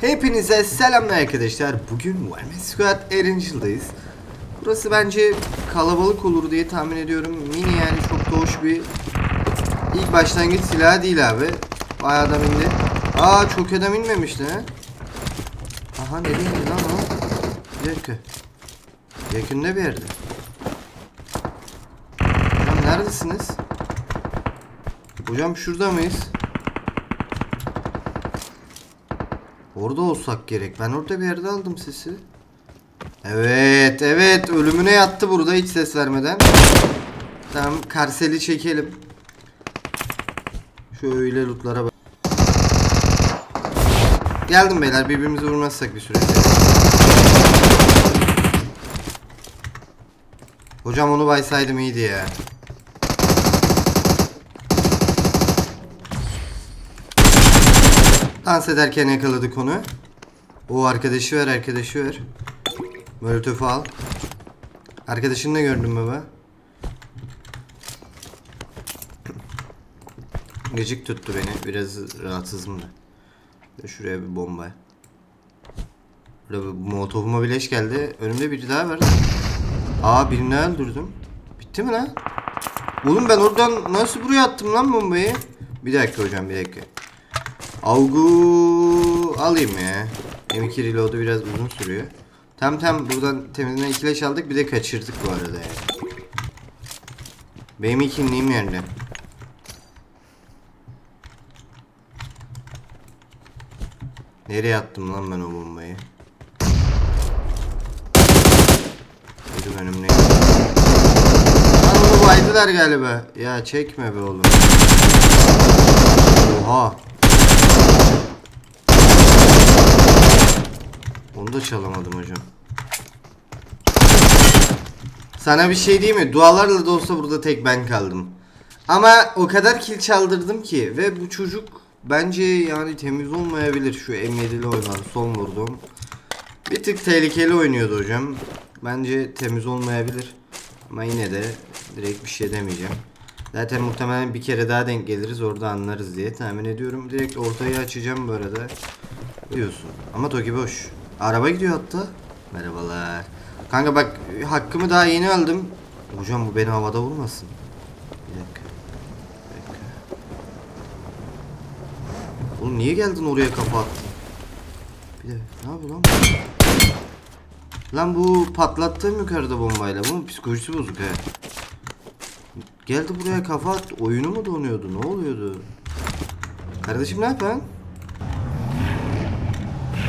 Hepinize selamlar arkadaşlar. Bugün Warman Squad Erangel'dayız. Burası bence kalabalık olur diye tahmin ediyorum. Mini yani çok da hoş bir ilk başlangıç silahı değil abi. Bayağı adam indi. Aa çok adam inmemişti ha. Aha nereye indi lan o? Bir dakika. Yakında bir yerde. Hocam neredesiniz? Hocam şurada mıyız? Orada olsak gerek. Ben orada bir yerde aldım sesi. Evet, evet. Ölümüne yattı burada hiç ses vermeden. Tamam, karseli çekelim. Şöyle lootlara bak. Geldim beyler. Birbirimizi vurmazsak bir süre. Hocam onu baysaydım iyiydi ya. Dans ederken yakaladık onu. O arkadaşı ver arkadaşı ver. Molotofu al. Arkadaşını da gördüm baba. Gıcık tuttu beni. Biraz rahatsızım da. Şuraya bir bomba. Bir molotofuma bileş geldi. Önümde biri daha var. Aa birini öldürdüm. Bitti mi lan? Oğlum ben oradan nasıl buraya attım lan bombayı? Bir dakika hocam bir dakika. Avgu alayım ya. M2 reload'u biraz uzun sürüyor. Tam tam buradan temizden ikileş aldık bir de kaçırdık bu arada yani. Benim ikinliğim yerine. Nereye attım lan ben o bombayı? Benim önümdeyim. Lan onu baydılar galiba. Ya çekme be oğlum. Oha. Onu da çalamadım hocam. Sana bir şey diyeyim mi? Dualarla da olsa burada tek ben kaldım. Ama o kadar kill çaldırdım ki ve bu çocuk bence yani temiz olmayabilir şu M7'li oynar son vurdum. Bir tık tehlikeli oynuyordu hocam. Bence temiz olmayabilir. Ama yine de direkt bir şey demeyeceğim. Zaten muhtemelen bir kere daha denk geliriz orada anlarız diye tahmin ediyorum. Direkt ortayı açacağım bu arada. Diyorsun. Ama Toki boş. Araba gidiyor hatta. Merhabalar. Kanka bak hakkımı daha yeni aldım. Hocam bu beni havada vurmasın. Bir dakika. Bir dakika. Oğlum niye geldin oraya kafa attın? Bir de ne yapıyor lan? Lan bu patlattığım yukarıda bombayla. Bunun psikolojisi bozuk he. Geldi buraya kafa attı. Oyunu mu donuyordu? Ne oluyordu? Kardeşim ne yapıyorsun?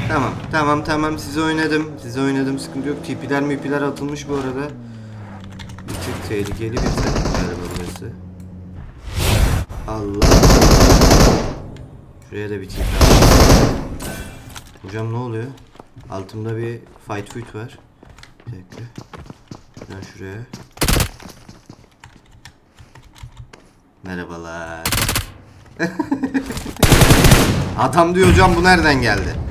Tamam, tamam, tamam. Size oynadım. Size oynadım. Sıkıntı yok. TP'ler mipiler atılmış bu arada. Bir tık tehlikeli bir takım galiba burası. Allah. Şuraya da bir TP. Hocam ne oluyor? Altımda bir fight foot var. Bir dakika. Şuradan şuraya. Merhabalar. Adam diyor hocam bu nereden geldi?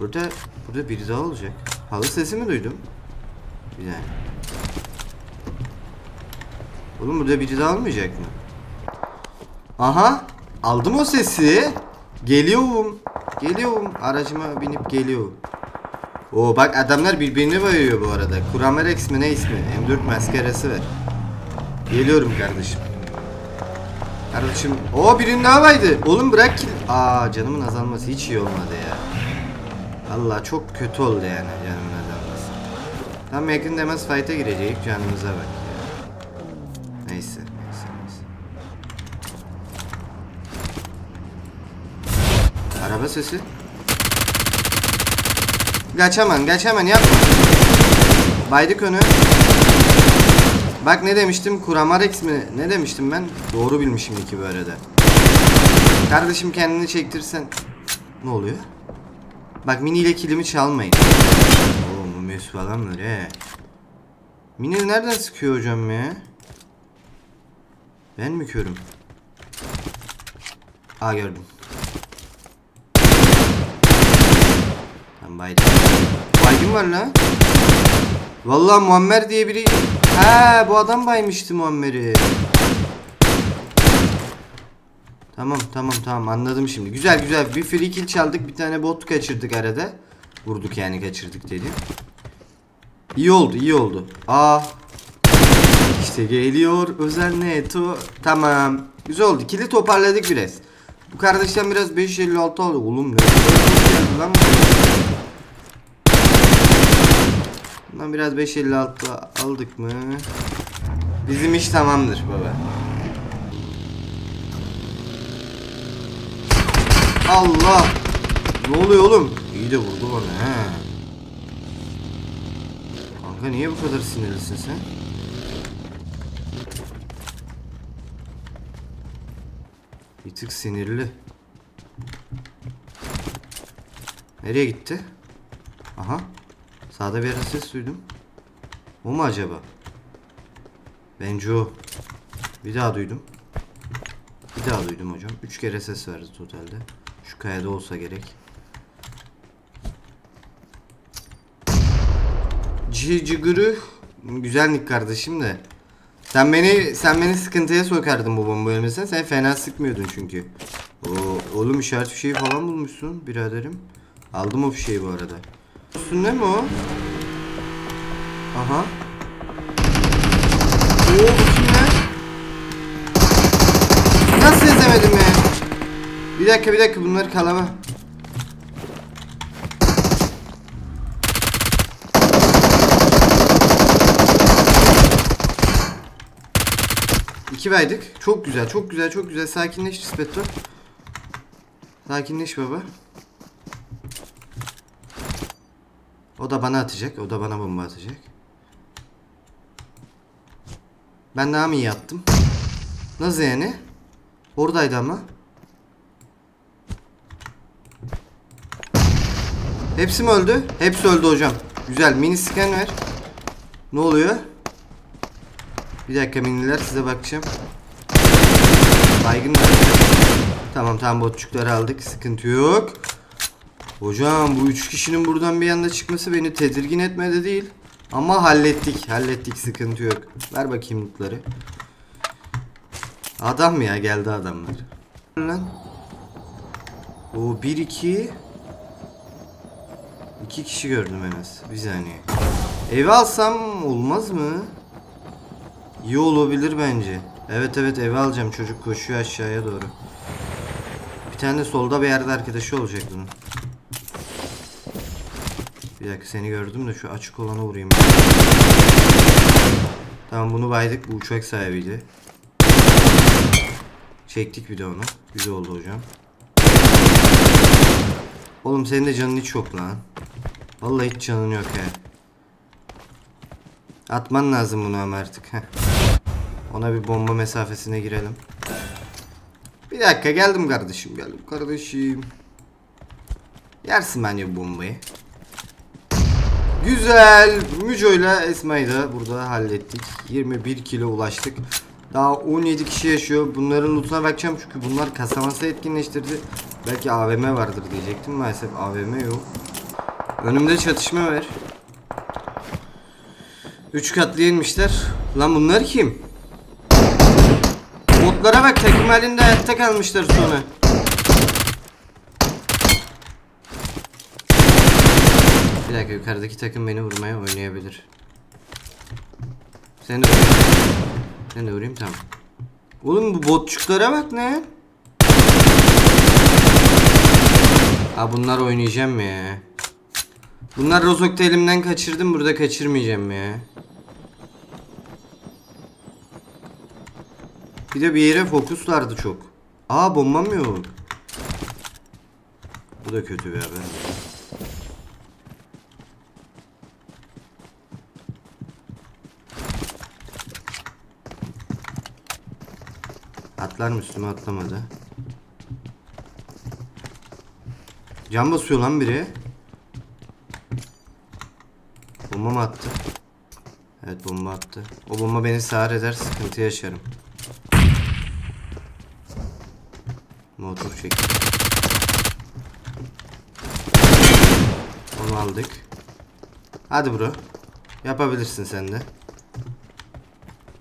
Burada burada biri daha olacak. Halı sesi mi duydum? Bir dakika. Oğlum burada biri daha olmayacak mı? Aha! Aldım o sesi. Geliyorum. Geliyorum. Aracıma binip geliyorum. Oo bak adamlar birbirini bayıyor bu arada. Kuramerex mi ne ismi? M4 maskarası ver. Geliyorum kardeşim. Kardeşim. O birinin daha baydı. Oğlum bırak. Aa canımın azalması hiç iyi olmadı ya. Allah çok kötü oldu yani canımın azalması. Tam yakın demez fight'a girecek canımıza bak ya. Neyse neyse neyse. Araba sesi. Kaç hemen kaç hemen yapma. Baydık önü. Bak ne demiştim? Kuramarex mi? Ne demiştim ben? Doğru bilmişim iki bu arada. Kardeşim kendini çektirsen. Ne oluyor? Bak mini ile kilimi çalmayın. Oo mümes falan var he. Mini nereden sıkıyor hocam ya? Ben mi körüm? Aa gördüm. Tamam baydım. Baygın var lan. Vallahi Muammer diye biri... He bu adam baymıştı Muammer'i. Tamam tamam tamam anladım şimdi. Güzel güzel bir free kill çaldık bir tane bot kaçırdık arada. Vurduk yani kaçırdık dedi. İyi oldu iyi oldu. Aa. İşte geliyor özel neto. Tamam. Güzel oldu. Kili toparladık biraz. Bu kardeşten biraz 556 aldı. Oğlum ne lan bu. Bundan biraz 556 aldık mı? Bizim iş tamamdır baba. Allah! Ne oluyor oğlum? İyi de vurdu bana he. Kanka niye bu kadar sinirlisin sen? Bir tık sinirli. Nereye gitti? Aha. Sağda bir ses duydum. O mu acaba? Bence o. Bir daha duydum. Bir daha duydum hocam. Üç kere ses verdi totalde. Şu kayada olsa gerek. Cicigırı güzel nick kardeşim de. Sen beni sen beni sıkıntıya sokardın bu bomba. Sen fena sıkmıyordun çünkü. Oo, oğlum işaret fişeği falan bulmuşsun biraderim. Aldım o fişeği bu arada. Üstünde mi o? Aha. Oo Bir dakika bir dakika bunları kalama. İki verdik. Çok güzel, çok güzel, çok güzel. Sakinleş Spetto. Sakinleş baba. O da bana atacak. O da bana bomba atacak. Ben daha mı iyi yaptım? Nasıl yani? Oradaydı ama. Hepsi mi öldü? Hepsi öldü hocam. Güzel. Mini scan ver. Ne oluyor? Bir dakika miniler size bakacağım. Baygın var. Tamam tamam botçukları aldık. Sıkıntı yok. Hocam bu üç kişinin buradan bir anda çıkması beni tedirgin etmedi değil. Ama hallettik. Hallettik sıkıntı yok. Ver bakayım lootları. Adam ya geldi adamlar. Lan. O 1 2 2 kişi gördüm en az. Bir saniye. Eve alsam olmaz mı? İyi olabilir bence. Evet evet eve alacağım. Çocuk koşuyor aşağıya doğru. Bir tane de solda bir yerde arkadaşı olacak bunun. Bir dakika seni gördüm de şu açık olana vurayım. Tamam bunu baydık. Bu uçak sahibiydi. Çektik bir de onu. Güzel oldu hocam. Oğlum senin de canın hiç yok lan. Vallahi hiç canın yok he. Atman lazım bunu ama artık. Heh. Ona bir bomba mesafesine girelim. Bir dakika geldim kardeşim geldim kardeşim. Yersin bence bombayı. Güzel. Müco ile Esma'yı da burada hallettik. 21 kilo ulaştık. Daha 17 kişi yaşıyor. Bunların lootuna bakacağım çünkü bunlar kasaması etkinleştirdi. Belki AVM vardır diyecektim. Maalesef AVM yok. Önümde çatışma var. 3 katlı inmişler. Lan bunlar kim? Botlara bak takım halinde hayatta kalmışlar sonra. Bir dakika yukarıdaki takım beni vurmaya oynayabilir. Seni de vurayım. Seni de vurayım tamam. Oğlum bu botçuklara bak ne? Ha bunlar oynayacağım ya. Bunlar Rozok'ta elimden kaçırdım burada kaçırmayacağım ya. Bir de bir yere fokuslardı çok. Aa bombam yok. Bu da kötü bir haber. Atlar mı üstüme atlamadı. Can basıyor lan biri. Bomba mı attı? Evet bomba attı. O bomba beni sağır eder sıkıntı yaşarım. Motor çekti. Onu aldık. Hadi bro. Yapabilirsin sen de.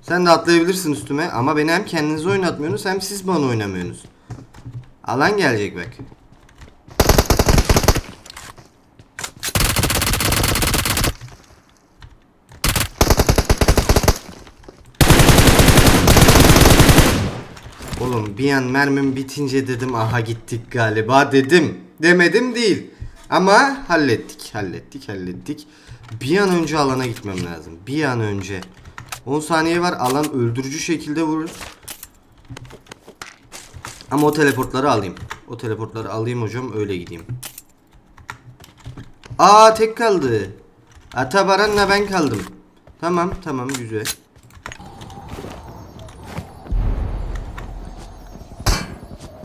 Sen de atlayabilirsin üstüme ama beni hem kendiniz oynatmıyorsunuz hem siz bana oynamıyorsunuz. Alan gelecek bak. Oğlum bir an mermim bitince dedim aha gittik galiba dedim. Demedim değil. Ama hallettik, hallettik, hallettik. Bir an önce alana gitmem lazım. Bir an önce. 10 saniye var alan öldürücü şekilde vurur. Ama o teleportları alayım. O teleportları alayım hocam öyle gideyim. Aa tek kaldı. Atabaran'la ben kaldım. Tamam tamam güzel.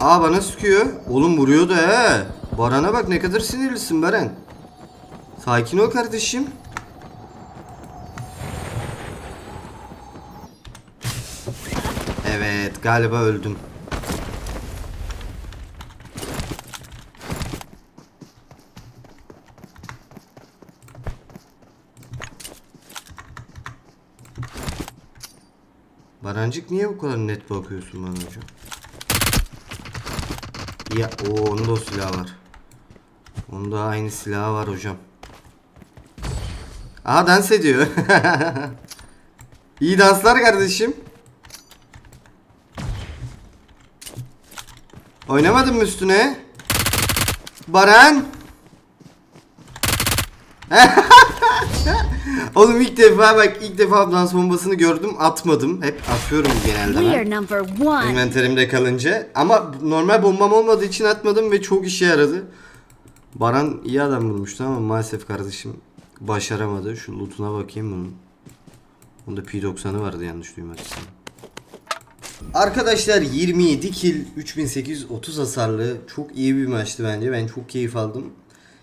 Aa bana sıkıyor. Oğlum vuruyor da he. Baran'a bak ne kadar sinirlisin Baran. Sakin ol kardeşim. Evet galiba öldüm. Barancık niye bu kadar net bakıyorsun bana hocam? Ya o onun da o silahı var. Onda aynı silahı var hocam. Aha dans ediyor. İyi danslar kardeşim. Oynamadın mı üstüne? Baran. Oğlum ilk defa bak ilk defa dans bombasını gördüm atmadım. Hep atıyorum genelde ben. İnventerimde kalınca. Ama normal bombam olmadığı için atmadım ve çok işe yaradı. Baran iyi adam bulmuştu ama maalesef kardeşim başaramadı. Şu lootuna bakayım bunun. Bunda P90'ı vardı yanlış duymadıysam. Arkadaşlar 27 kill 3830 hasarlı çok iyi bir maçtı bence. Ben çok keyif aldım.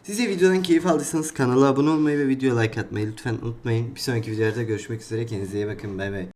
Siz de videodan keyif aldıysanız kanala abone olmayı ve videoya like atmayı lütfen unutmayın. Bir sonraki videolarda görüşmek üzere. Kendinize iyi bakın. Bay bay.